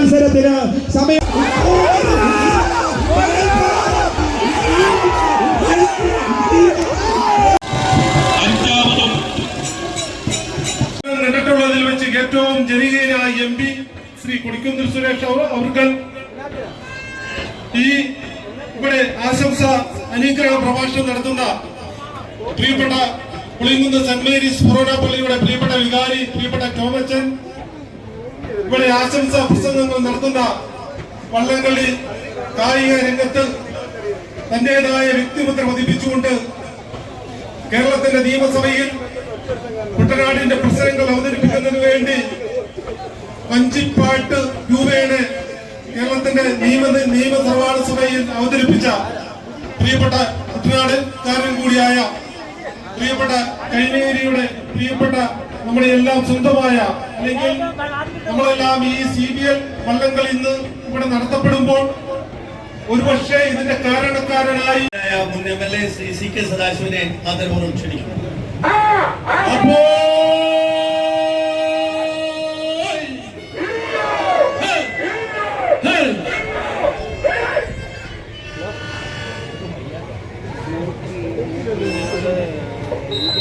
മത്സരത്തിന് സമയം. കണ്ടിട്ടുള്ളതിൽ വെച്ച് ഏറ്റവും ജനകീയനായ എം പി ശ്രീ കൊടിക്കുന്നിൽ സുരേഷ് അവർ അവർക്ക് ഈ ഇവിടെ ആശംസ അനുഗ്രഹ പ്രഭാഷണം നടത്തുന്ന പ്രിയപ്പെട്ട പുളിങ്കുന്ന് സെന്റ് മേരീസ് ഫൊറോന പള്ളിയുടെ പ്രിയപ്പെട്ട വികാരി പ്രിയപ്പെട്ട ടോമച്ചൻ ഇവിടെ ആശംസാ പ്രസംഗങ്ങൾ നടത്തുന്ന വള്ളംകളി കായിക രംഗത്ത് തന്റേതായ വ്യക്തിമുദ്ര പതിപ്പിച്ചുകൊണ്ട് കേരളത്തിന്റെ നിയമസഭയിൽ കുട്ടനാടിന്റെ പ്രശ്നങ്ങൾ അവതരിപ്പിക്കുന്നതിന് വേണ്ടി വഞ്ചിപ്പാട്ട് രൂപയുടെ കേരളത്തിന്റെ നിയമ നിയമ സർവാണ സഭയിൽ അവതരിപ്പിച്ച പ്രിയപ്പെട്ട കുട്ടനാട് കാരൻ കൂടിയായ പ്രിയപ്പെട്ട കൈനേരിയുടെ പ്രിയപ്പെട്ട നമ്മുടെ എല്ലാം സ്വന്തമായ അല്ലെങ്കിൽ നമ്മളെല്ലാം ഈ സി ബി എൽ വള്ളങ്ങൾ ഇന്ന് ഇവിടെ നടത്തപ്പെടുമ്പോൾ ഒരുപക്ഷെ ഇതിന്റെ കാരണക്കാരനായി മുൻ M L A Shri C K സദാശിവനെ ആദരപൂർവം ക്ഷണിക്കുന്നു. അപ്പോൾ Thank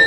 you.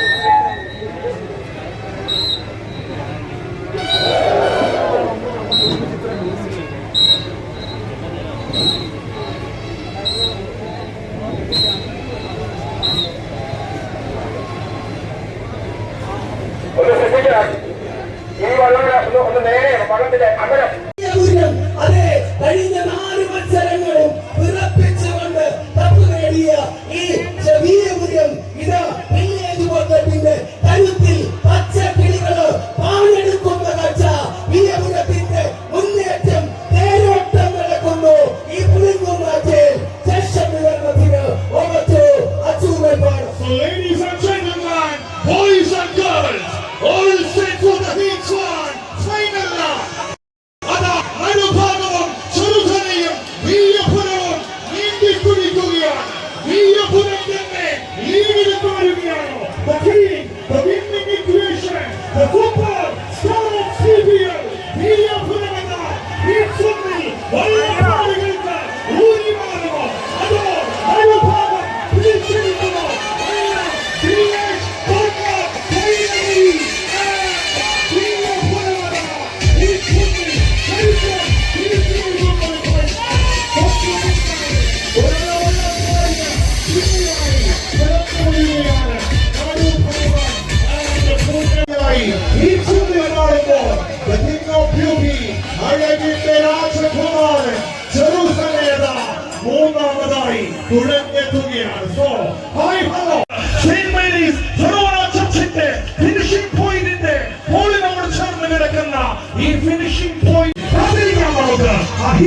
돌아게 통해 알아서 아이 바로 세인메리 새로운 아침인데 피니싱 포인트인데 볼리방으로 처음 내려갔나 이 피니싱 포인트 다들이 아마로다 아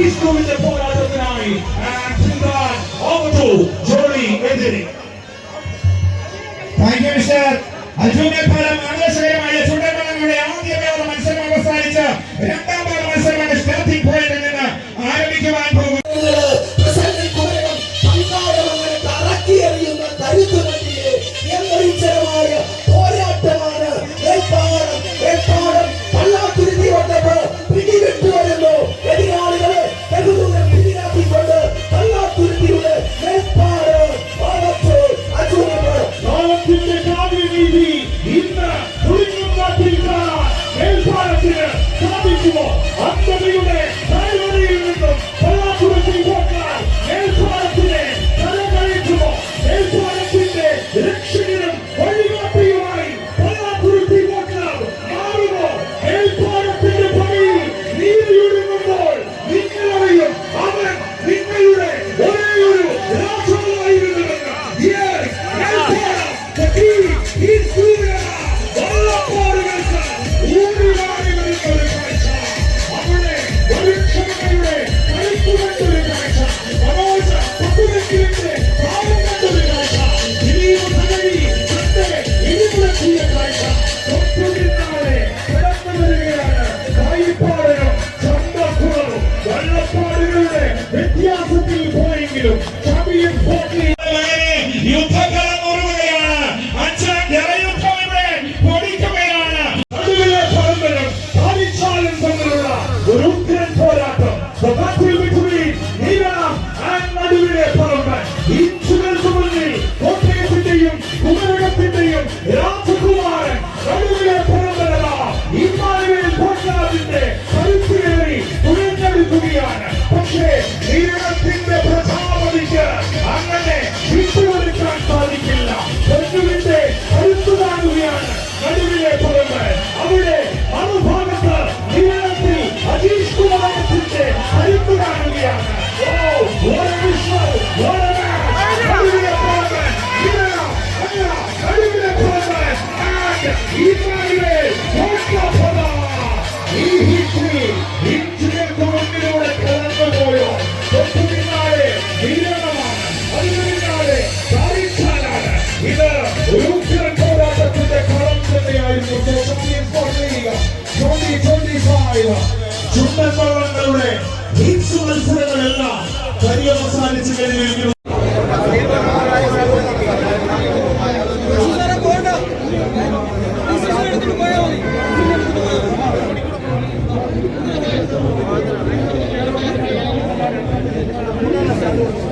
ചുണ്ടൻ വള്ളങ്ങളുടെ ഹിറ്റ്സ് മത്സരങ്ങളെല്ലാം പര്യവസാനിച്ചു കഴിഞ്ഞിരിക്കുന്നു. ഉച്ചയ്ക്ക്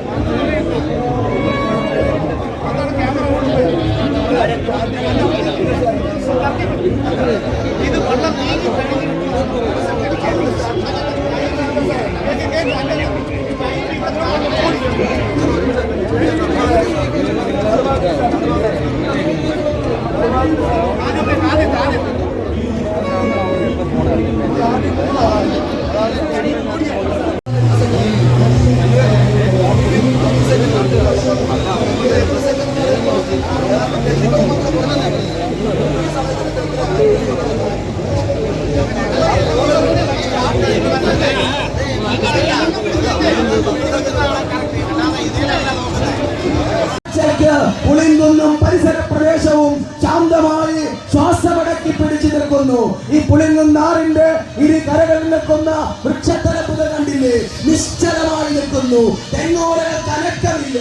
നിൽക്കുന്ന വൃക്ഷത്തലപ്പുകൾ കണ്ടില്ലേ? നിശ്ചലമായി നിൽക്കുന്നു. തെങ്ങോലകൾ കനക്കമില്ല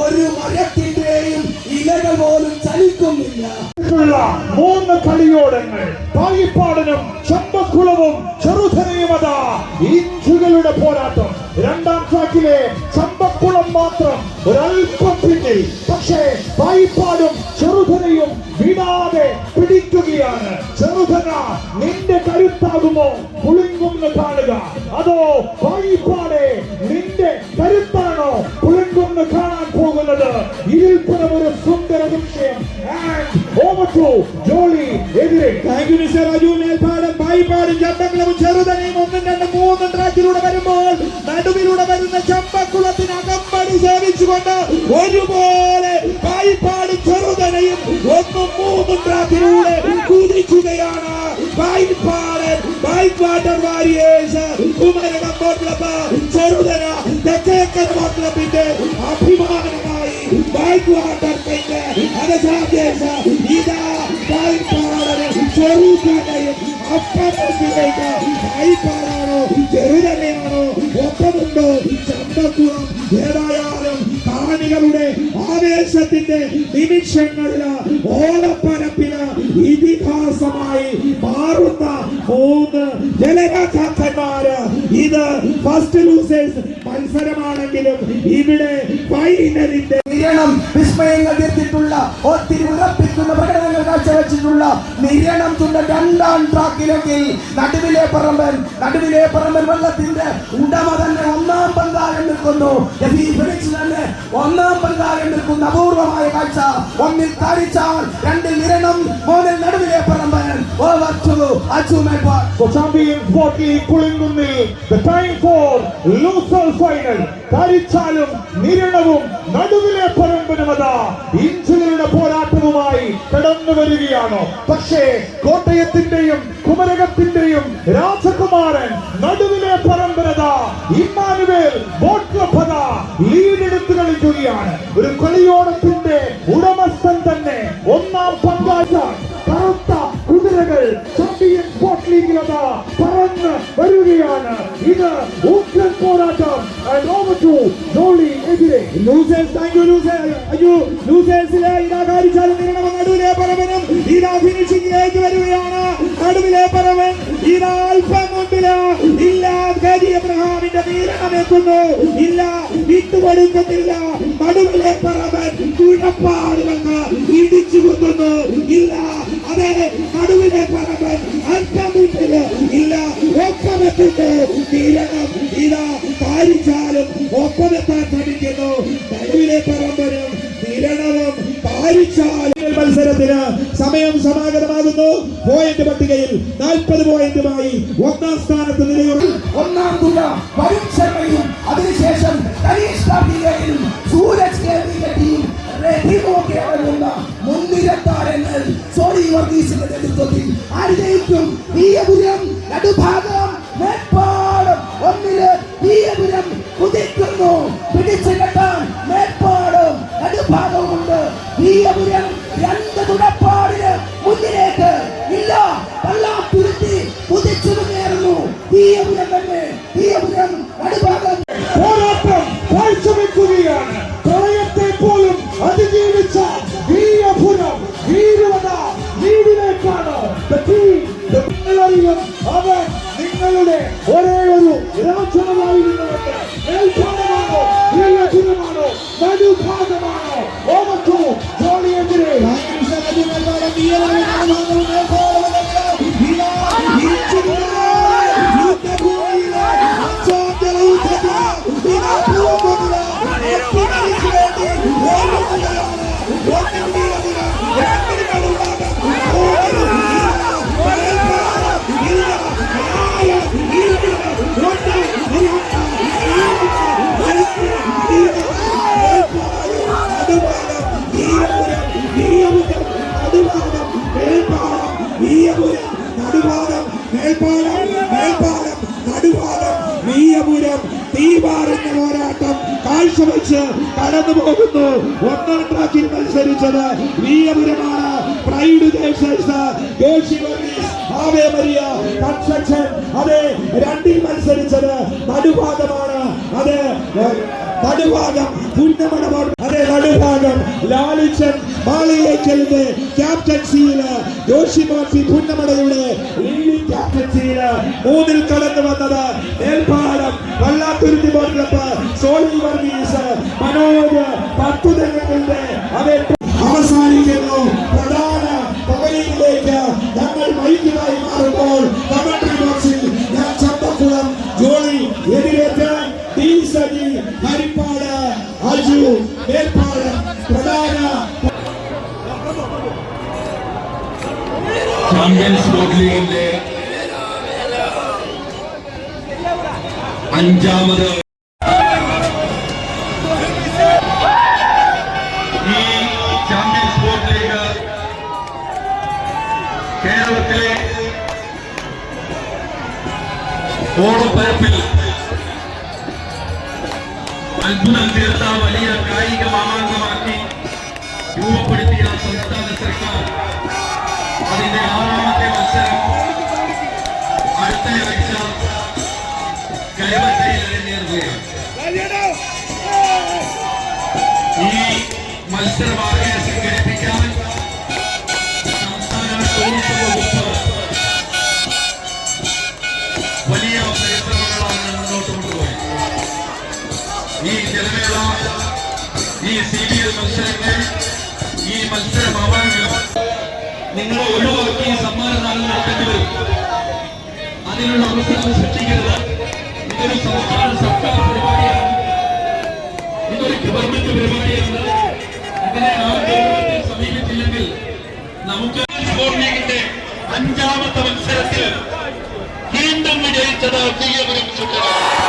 ഒരു മരത്തിന്റെയും ഇലകൾ പോലും ചലിക്കുന്നില്ല. മൂന്ന് കളിയോടങ്ങൾ പായിപ്പാടനും ചമ്പക്കുളവും ചെറുതനയുമത ഇഞ്ചുകളുടെ പോരാട്ടം. രണ്ടാം ട്രാക്കിലെ ചമ്പക്കുളം മാത്രം ഒരൽപ്പം പിന്നിൽ. പക്ഷേ വായ്പാടും ചെറുതനയും വിടാതെ പിടിക്കുകയാണ്. ചെറുതന നിന്റെ കരുത്താകുമോ? പുളിങ്കുന്ന് കാണുക. അതോ വായ്പാടെ നിന്റെ കരുത്താണോ പുളിങ്കുന്ന് കാണാൻ പോകുന്നത്? ഇതിൽ പുറം ഒരു സുന്ദര ഓവർ ജോളി എതിരെ. അജു മേൽപ്പാടം പായിപ്പാടും ചമ്പക്കുളവും ചെറുതനെയും ഒന്നും രണ്ടും മൂന്നും ട്രാക്കിലൂടെ വരുമ്പോൾ നടുവിലൂടെ വരുന്ന ചമ്പക്കുളത്തിന് അകമ്പടി സേവിച്ചുകൊണ്ട് ഒരുപോലെ പായിപ്പാടും ചെറുതനയും ഒന്നും മൂന്നും ട്രാക്കിലൂടെ കുതിക്കുകയാണ്. Payippadan പായിപ്പാട്ടർ warriors Kumarakom boat club Cheruthana തെക്കേക്കൻ boat ക്ലബിന്റെ അഭിമാനമായി പെയിന്റ് അനസാധ്യേഴ്സ് ഇതാ പായിപ്പാടനും ചെറുതനയും അപ്പത്തിലേക്ക് പായിപ്പാടാണോ ചെറുതനയാണോ ഒപ്പമുണ്ടോ ചന്തക്കുളം ഏതായാലും കാണികളുടെ ആവേശത്തിന്റെ നിമിഷങ്ങളിൽ ഓലപ്പരപ്പിൽ ഇതിഹാസമായി മാറുന്ന മൂന്ന് ജലരാജാക്കന്മാര് ഇത് ഫസ്റ്റ് ലൂസേഴ്സ് മത്സരമാണെങ്കിലും ഇവിടെ ഫൈനലിന്റെ വിസ്മയങ്ങൾ എത്തിയിട്ടുള്ള ഒത്തിരി പ്രകടനങ്ങൾ കാഴ്ചവെച്ചിട്ടുള്ള നിരണം തുണ്ട രണ്ടാം ട്രാക്കിലെങ്കിൽ നടുവിലെ പറമ്പൻ നടുവിലെ പറമ്പൻ വെള്ളത്തിന്റെ ഉടമ തന്നെ ഒന്നാം പങ്കായം നിൽക്കുന്നു. തന്നെ ഒന്നാം പങ്കായം നിൽക്കുന്ന അപൂർവമായ കാഴ്ച. ഒന്നിൽ കാരിച്ചാൽ രണ്ടിൽ നിരണം മൂന്നിൽ നടുവിലെ Paramban. Over to Achu Melpad For champion Sportly കുളിങ്കുന്നിൽ the time for loser final. കരിച്ചാലും നിരണവും നടുവിലെ പരമ്പരമത ഇഞ്ചുകളുടെ പോരാട്ടവുമായി കടന്നു വരികയാണ് പക്ഷേ കോട്ടയത്തിന്റെയും കുമരകത്തിന്റെയും രാജകുമാരൻ നടുവിലെ പരമ്പരത ഇമ്മാനുവേൽ ബോട്ട് ക്ലബ്ബത ലീഡെടുത്ത് കളിക്കുകയാണ് ഒരു കളിയോടത്തിന്റെ ഉടമസ്ഥൻ തന്നെ ഒന്നാം പങ്കാച്ച കറുത്ത കുതിരകൾ ചാമ്പ്യൻ സ്പോർട്സ് ലീഗിലതാ പറന്ന് വരികയാണ്. ഇത് ഉഗ്രൻ പോരാട്ടം. ആൻഡ് ഓവർ ടു ജോളി എതിരെ. ലൂസേഴ്സ് താങ്ക് യു ലൂസേഴ്സ് അയ്യോ ലൂസേഴ്സിലെ ഇതാ നടുവിലെ പരവനും ഇതാ ഫിനിഷിംഗിലേക്ക് വരികയാണ്. നടുവിലെ പരമൻ ഇതാ അല്പം മുമ്പിൽ. ഇല്ല ഗരി എബ്രഹാമിന്റെ നീരണം തുഴപ്പാടുകൾക്ക് ഇടിച്ചു കുത്തുന്നു ഇല്ല അതെ നടുവിലെ പറമ്പൻ അല്പം മുമ്പിൽ ഇല്ല എത്തുന്നു തീരണം ഇതാ പാലിച്ചാലും ഒപ്പമെത്താൻ ശ്രമിക്കുന്നു. നടുവിലെ പറമ്പനും തീരണവും പാലിച്ചാലും മത്സരത്തിന് സമയം സമാഗതമാകുന്നു. പോയിന്റ് പട്ടികയിൽ നാൽപ്പത് പോയിന്റുമായി ഒന്നാം സ്ഥാനത്ത് നിലയുറ ഒന്നാം തുക പരീക്ഷയും ശർമ്മയും അതിനുശേഷം സൂരജ് കേവിന്റെ അടങ്ങുന്ന മുൻനിര താരങ്ങൾ സോണി വർഗീസിന്റെ നേതൃത്വത്തിൽ ആരുടെയും വീയപുരം നടുഭാഗം മേൽപ്പാടം ഒന്നിൽ വീയപുരം കുതിക്കുന്നു. പിടിച്ചു കെട്ടാൻ നടുഭാഗവുമുണ്ട്. വീയപുരം രണ്ട് തുടപ്പാടിന് മുന്നിലേക്ക് ഇല്ല. പള്ളാത്തുരുത്തി കുതിച്ചു മുന്നേറുന്നു വീയപുരം തന്നെ. കാഴ്ചവെച്ച് കടന്നു പോകുന്നു. ഒന്നാം ട്രാക്കിൽ മത്സരിച്ചത് വീരപുരമാണ്. പ്രൈഡ് ആവേ മരിയ കൺസ്ട്രക്ഷൻ അതെ രണ്ടിൽ മത്സരിച്ചത് നടുഭാഗമാണ്. അതെ നടുഭാഗം പുന്നമട അതെ നടുഭാഗം ലാലിച്ചൻ മാളിയേക്കലിന്റെ ക്യാപ്റ്റൻസിയിൽ ജോഷി മാഫി പുന്നമടയുടെ ക്യാപ്റ്റൻസിയിൽ മൂന്നിൽ കടന്നു വന്നത് മേൽപ്പാലം വല്ലാത്തുരുത്തി ബോട്ട് സോണി വർഗീസ് മനോജ് പത്തുതങ്ങളുടെ അതെ അവസാനിക്കുന്നു. പ്രധാന പവലിയിലേക്ക് ഞങ്ങൾ മൈക്കിനായി മാറുമ്പോൾ കമന്ററി ബോക്സിൽ ഞാൻ ചമ്പക്കുളം ജോളി എതിരേറ്റാൻ ടി സജി ഹരിപ്പാട് അജു മേൽപ്പാട് പ്രധാന ചാമ്പ്യൻസ് ബോട്ട് അഞ്ചാമത് ഈ ചാമ്പ്യൻസ് ബോട്ട് ലീഗ് കേരളത്തിലെ ഓണപ്പരപ്പിൽ അത്ഭുതം തീർത്ത വലിയ കായിക മാമാങ്കമാക്കി രൂപപ്പെടുത്തിയ സംസ്ഥാന സർക്കാർ അതിന്റെ ആറാമത്തെ മത്സരം അടുത്തയാഴ്ച കരുവറ്റയിൽ അരങ്ങേറുകയാണ് ഈ മത്സരമാകെ സംഘടിപ്പിക്കാൻ സംസ്ഥാന വകുപ്പ് വലിയ പരിശ്രമങ്ങളാണ് മുന്നോട്ട് ഈ ജലമേള ഈ സി ബി എൽ മത്സരങ്ങൾ ഈ മത്സര മാമാങ്കം നിങ്ങൾ ഒഴിവാക്കി സമ്മാനദാനം നടത്തേണ്ടി വരും. അതിനുള്ള അവസരം സൃഷ്ടിക്കരുത്. ഇതൊരു സംസ്ഥാന സർക്കാർ പരിപാടിയാണ് ഇതൊരു ഗവൺമെന്റ് പരിപാടിയാണ് ഇതിനെ ആ ഗവൺമെന്റ് സമീപിച്ചില്ലെങ്കിൽ ലീഗിന്റെ അഞ്ചാമത്തെ മത്സരത്തിൽ വീണ്ടും വിജയിച്ചത് തീയപുരം ചുറ്റലാണ്